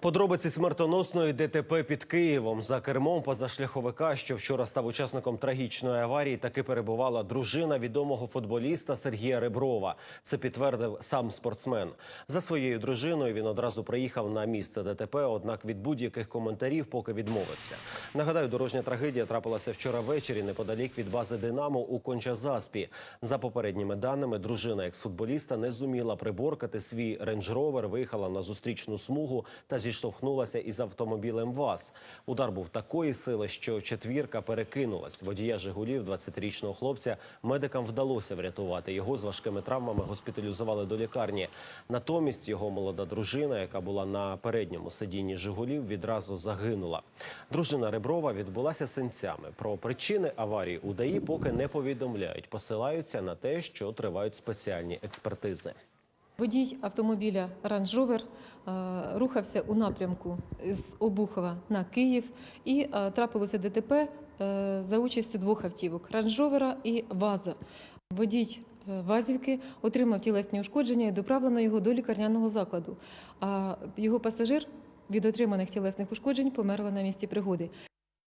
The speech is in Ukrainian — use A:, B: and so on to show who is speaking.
A: Подробиці смертоносної ДТП під Києвом за кермом позашляховика, що вчора став учасником трагічної аварії, таки перебувала дружина відомого футболіста Сергія Реброва. Це підтвердив сам спортсмен. За своєю дружиною він одразу приїхав на місце ДТП, однак від будь-яких коментарів поки відмовився. Нагадаю, дорожня трагедія трапилася вчора ввечері неподалік від бази Динамо у Кончазаспі. За попередніми даними, дружина екс-футболіста не зуміла приборкати свій рейндж-ровер, виїхала на зустрічну смугу та зіштовхнулася із автомобілем ВАЗ. Удар був такої сили, що четвірка перекинулась. Водія Жигулів, 20-річного хлопця, медикам вдалося врятувати. Його з важкими травмами госпіталізували до лікарні. Натомість його молода дружина, яка була на передньому сидінні Жигулів, відразу загинула. Дружина Реброва відбулася синцями. Про причини аварії у ДАІ поки не повідомляють. Посилаються на те, що тривають спеціальні експертизи.
B: Водій автомобіля Range Rover е, рухався у напрямку з Обухова на Київ і е, трапилося ДТП е, за участю двох автівок Range Rover і ВАЗа. Водій Вазівки отримав тілесні ушкодження і доправлено його до лікарняного закладу. А його пасажир від отриманих тілесних ушкоджень померла на місці пригоди.